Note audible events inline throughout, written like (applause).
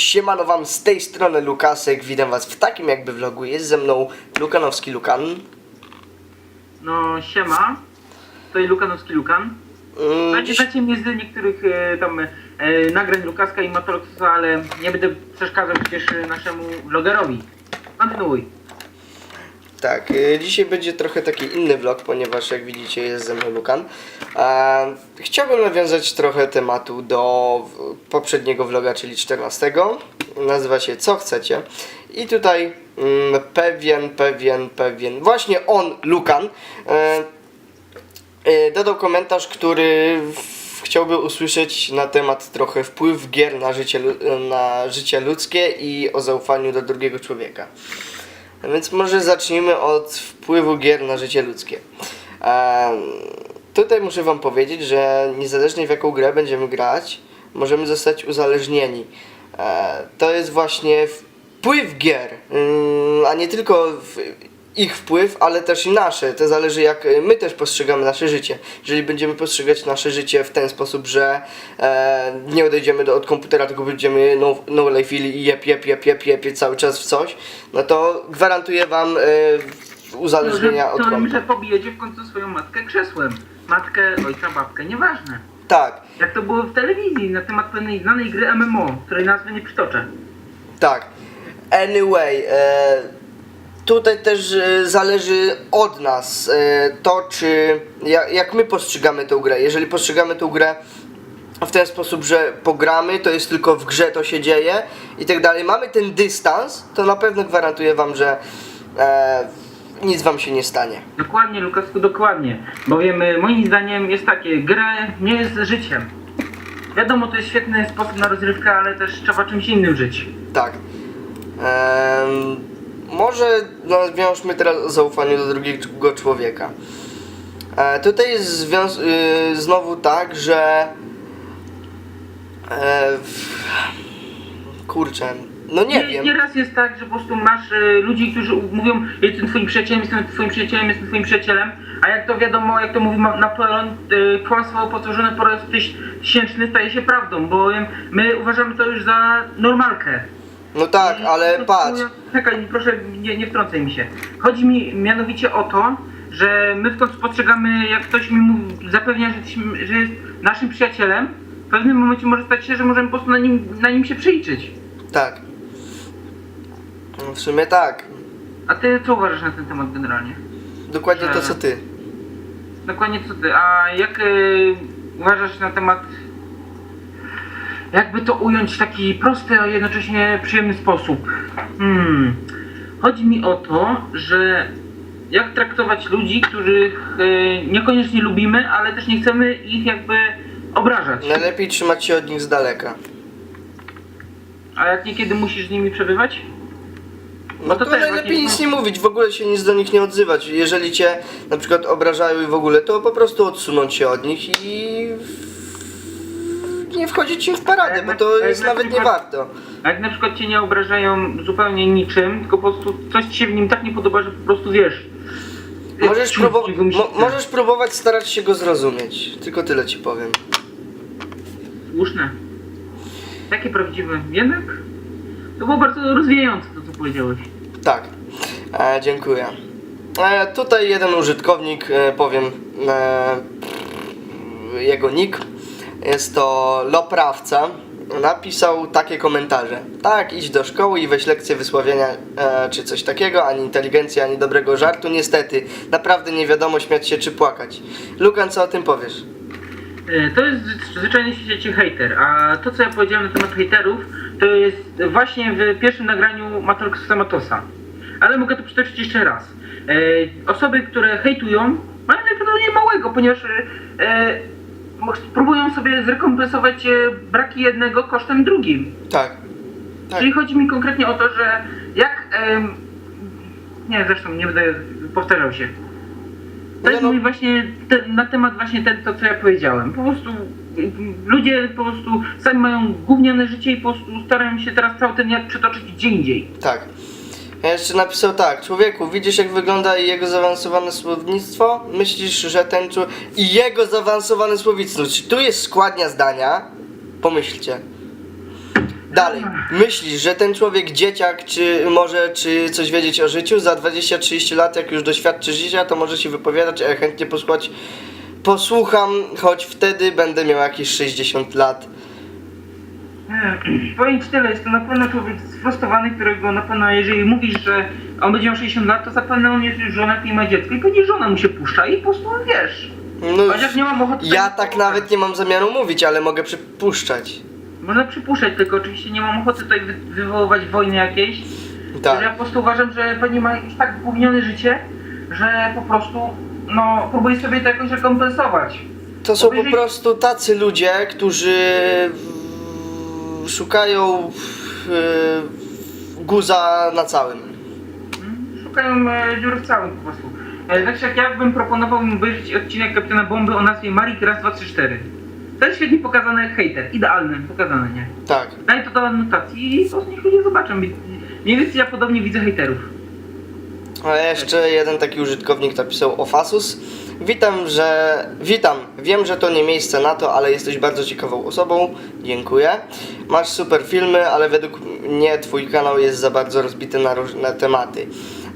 Siemano wam z tej strony Lukasek, witam was w takim jakby vlogu, jest ze mną Lukanowski Lukan. No siema, to jest Lukanowski Lukan. Mm, Znacie, dziś- znacie mnie z niektórych e, tam e, nagrań Lukaska i Matoloksa, ale nie będę przeszkadzał przecież e, naszemu vlogerowi. Kontynuuj. Tak, y, dzisiaj będzie trochę taki inny vlog, ponieważ jak widzicie jest ze mną Lukan. Chciałbym nawiązać trochę tematu do poprzedniego vloga, czyli 14. Nazywa się Co chcecie. I tutaj mm, pewien, pewien, pewien, właśnie on, Lukan, e, e, dodał komentarz, który chciałby usłyszeć na temat trochę wpływ gier na życie, na życie ludzkie i o zaufaniu do drugiego człowieka. Więc może zacznijmy od wpływu gier na życie ludzkie. Tutaj muszę Wam powiedzieć, że niezależnie w jaką grę będziemy grać, możemy zostać uzależnieni. E, to jest właśnie wpływ gier, mm, a nie tylko w, ich wpływ, ale też i nasze. To zależy jak my też postrzegamy nasze życie. Jeżeli będziemy postrzegać nasze życie w ten sposób, że e, nie odejdziemy do, od komputera, tylko będziemy no, no life i jep, jep, jep, jep, jep, jep cały czas w coś, no to gwarantuję Wam e, uzależnienia od to, kompa. że pobijecie w końcu swoją matkę krzesłem. Matkę, ojca, babkę, nieważne. Tak, Jak to było w telewizji na temat pewnej znanej gry MMO, której nazwy nie przytoczę. Tak. Anyway, e, tutaj też e, zależy od nas e, to, czy jak, my postrzegamy tę grę. Jeżeli postrzegamy tę grę w ten sposób, że pogramy, to jest tylko w grze to się dzieje i tak dalej. Mamy ten dystans, to na pewno gwarantuję wam, że e, nic wam się nie stanie. Dokładnie, Lukasku, dokładnie. Bowiem moim zdaniem jest takie, grę nie jest życiem. Wiadomo, to jest świetny sposób na rozrywkę, ale też trzeba czymś innym żyć. Tak. Em, może nawiążmy teraz o zaufaniu do drugiego człowieka. E, tutaj jest y, znowu tak, że e, w... kurczę, no nie wiem. Nieraz jest tak, że po prostu masz e, ludzi, którzy mówią, jestem twoim przyjacielem, jestem twoim przyjacielem, jestem twoim przyjacielem, a jak to wiadomo, jak to mówi Napoleon, e, kłamstwo powtórzone po raz tyś- tysięczny staje się prawdą, bowiem my uważamy to już za normalkę. No tak, ale patrz. Czekaj, proszę, nie, nie wtrącaj mi się. Chodzi mi mianowicie o to, że my w końcu postrzegamy, jak ktoś mi mówi, zapewnia, że, jesteśmy- że jest naszym przyjacielem, w pewnym momencie może stać się, że możemy po prostu na nim, na nim się przeliczyć. Tak. No, W sumie tak. A ty co uważasz na ten temat generalnie? Dokładnie to co ty. Dokładnie co ty. A jak y, uważasz na temat. Jakby to ująć w taki prosty, a jednocześnie przyjemny sposób? Hmm. Chodzi mi o to, że jak traktować ludzi, których y, niekoniecznie lubimy, ale też nie chcemy ich jakby obrażać. Najlepiej trzymać się od nich z daleka. A jak niekiedy musisz z nimi przebywać? No to to, też najlepiej właśnie- nic nie mówić, w ogóle się nic do nich nie odzywać. Jeżeli cię na przykład obrażają i w ogóle, to po prostu odsunąć się od nich i nie wchodzić im w paradę, bo to jest na nawet nie warto. A jak na przykład cię nie obrażają zupełnie niczym, tylko po prostu coś ci się w nim tak nie podoba, że po prostu wiesz. Możesz, mo- myślice. możesz próbować starać się go zrozumieć. Tylko tyle ci powiem. Słuszne. Takie prawdziwe. Jednak to było bardzo rozwijające to, co powiedziałeś. Tak, e, dziękuję. E, tutaj jeden użytkownik, e, powiem e, jego nick, jest to Loprawca, napisał takie komentarze. Tak, idź do szkoły i weź lekcję wysławiania e, czy coś takiego, ani inteligencji, ani dobrego żartu. Niestety, naprawdę nie wiadomo śmiać się czy płakać. Lukan, co o tym powiesz? E, To jest zwy- zwyczajnie w hejter, a to co ja powiedziałem na temat hejterów, to jest właśnie w pierwszym nagraniu Matrix Matosa. Ale mogę to przytoczyć jeszcze raz. E, osoby, które hejtują, mają najprawdopodobniej małego, ponieważ e, próbują sobie zrekompensować e, braki jednego kosztem drugim. Tak. Tak. Czyli chodzi mi konkretnie o to, że jak. em, nie, zresztą nie będę powtarzał się. To jest no. mój właśnie te, na temat właśnie ten, to, co ja powiedziałem. Po prostu ludzie po prostu sami mają gówniane życie i po prostu starają się teraz cały ten jad przetoczyć gdzie indziej. Tak. Ja jeszcze napisał tak, człowieku, widzisz jak wygląda jego zaawansowane słownictwo? Myślisz, że ten człowiek... I jego zaawansowane słownictwo, czy tu jest składnia zdania? Pomyślcie. Dalej, myślisz, że ten człowiek dzieciak, czy może, czy coś wiedzieć o życiu? Za 20-30 lat, jak już doświadczy życia, to może się wypowiadać, a ja chętnie posłuchać, posłucham, choć wtedy będę miał jakieś 60 lat. Nie, Powiem ci tyle, jest to na pewno człowiek sfrustrowany, którego na pewno, jeżeli mówisz, że on będzie miał 60 lat, to zapewne on jest już żonaty i ma dziecko i pewnie żona mu się puszcza i po prostu wiesz. No, Chociaż nie mam ochoty ja tego tak nawet nie mam zamiaru mówić, ale mogę przypuszczać. Można przypuszczać, tylko oczywiście nie mam ochoty tutaj wy wywoływać wojny jakiejś. Tak. Że ja po prostu uważam, że pewnie ma już tak gównione życie, że po prostu no próbuje sobie to jakoś rekompensować. To są po prostu tacy ludzie, którzy szukają w- guza na całym. Mm, Szukają e, dziury w całym po prostu. E, tak jak ja bym proponował im obejrzeć odcinek Kapitana Bomby o nazwie Marik raz, dwa, trzy, cztery. To jest świetnie pokazane jak hater. Idealne pokazane, nie? Tak. Daj to do anotacji i to niech ludzie zobaczą. Mniej więcej ja podobnie widzę hejterów. A jeszcze jeden taki użytkownik napisał Ofasus. Witam, że. Witam. Wiem, że to nie miejsce na to, ale jesteś bardzo ciekawą osobą. Dziękuję. Masz super filmy, ale według mnie twój kanał jest za bardzo rozbity na różne tematy.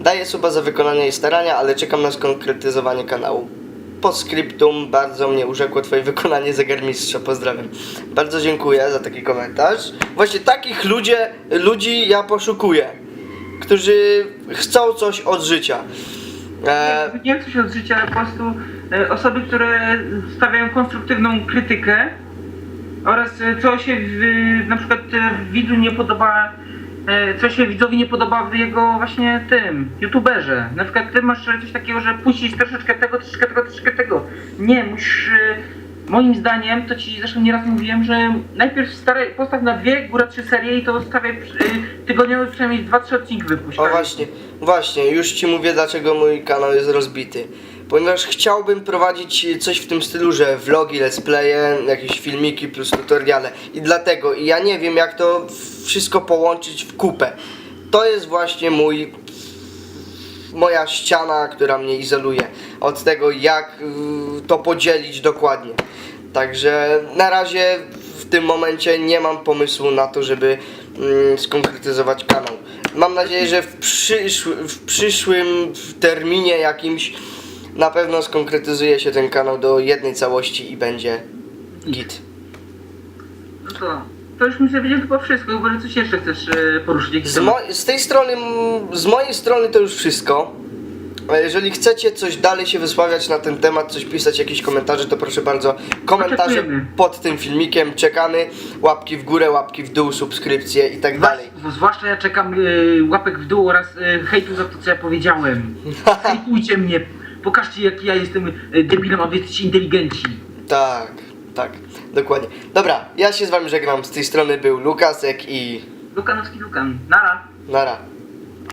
Daję suba za wykonanie i starania, ale czekam na skonkretyzowanie kanału. Po skryptum bardzo mnie urzekło twoje wykonanie zegarmistrza. Pozdrawiam. Bardzo dziękuję za taki komentarz. Właśnie takich ludzie, ludzi ja poszukuję którzy chcą coś od życia. E, Nie wiem coś od życia, ale po prostu e, osoby, które stawiają konstruktywną krytykę oraz e, co się w, na przykład widzu nie podoba, co się widzowi nie podoba w jego właśnie tym, youtuberze. Na przykład ty masz coś takiego, że puścić troszeczkę tego, troszeczkę tego, troszeczkę tego. Nie, musisz, moim zdaniem, to ci zresztą nieraz mówiłem, że najpierw staraj, postaw na dwie, góra trzy serie i to stawiaj tygodniowy przynajmniej dwa, trzy odcinki wypuść. o tak? właśnie, właśnie, już ci mówię dlaczego mój kanał jest rozbity. Ponieważ chciałbym prowadzić coś w tym stylu, że vlogi, let's playe, jakieś filmiki plus tutoriale. I dlatego, i ja nie wiem jak to wszystko połączyć w kupę. To jest właśnie mój moja ściana, która mnie izoluje od tego, jak y, to podzielić dokładnie. Także na razie w tym momencie nie mam pomysłu na to, żeby mm, skonkretyzować kanał. Mam nadzieję, że w, przyszły, w przyszłym terminie jakimś na pewno skonkretyzuje się ten kanał do jednej całości i będzie git. No to, to już mi powiedziałem chyba wszystko, chyba że coś jeszcze chcesz e, poruszyć. Z, z tej strony, z mojej strony to już wszystko. A Jeżeli chcecie coś dalej się wysławiać na ten temat, coś pisać, jakieś komentarze, to proszę bardzo, komentarze Oczekujemy. pod tym filmikiem, czekamy, łapki w górę, łapki w dół, subskrypcje i tak dalej. Zwłasz- Zwłaszcza ja czekam e, łapek w dół oraz e, hejtu za to, co ja powiedziałem. (laughs) Hejtujcie mnie, pokażcie jak ja jestem e, debilem, a wy jesteście inteligenci. Tak, tak, dokładnie. Dobra, ja się z wami żegnam, z tej strony był Lukasek i Lukanowski Lukan, nara. nara.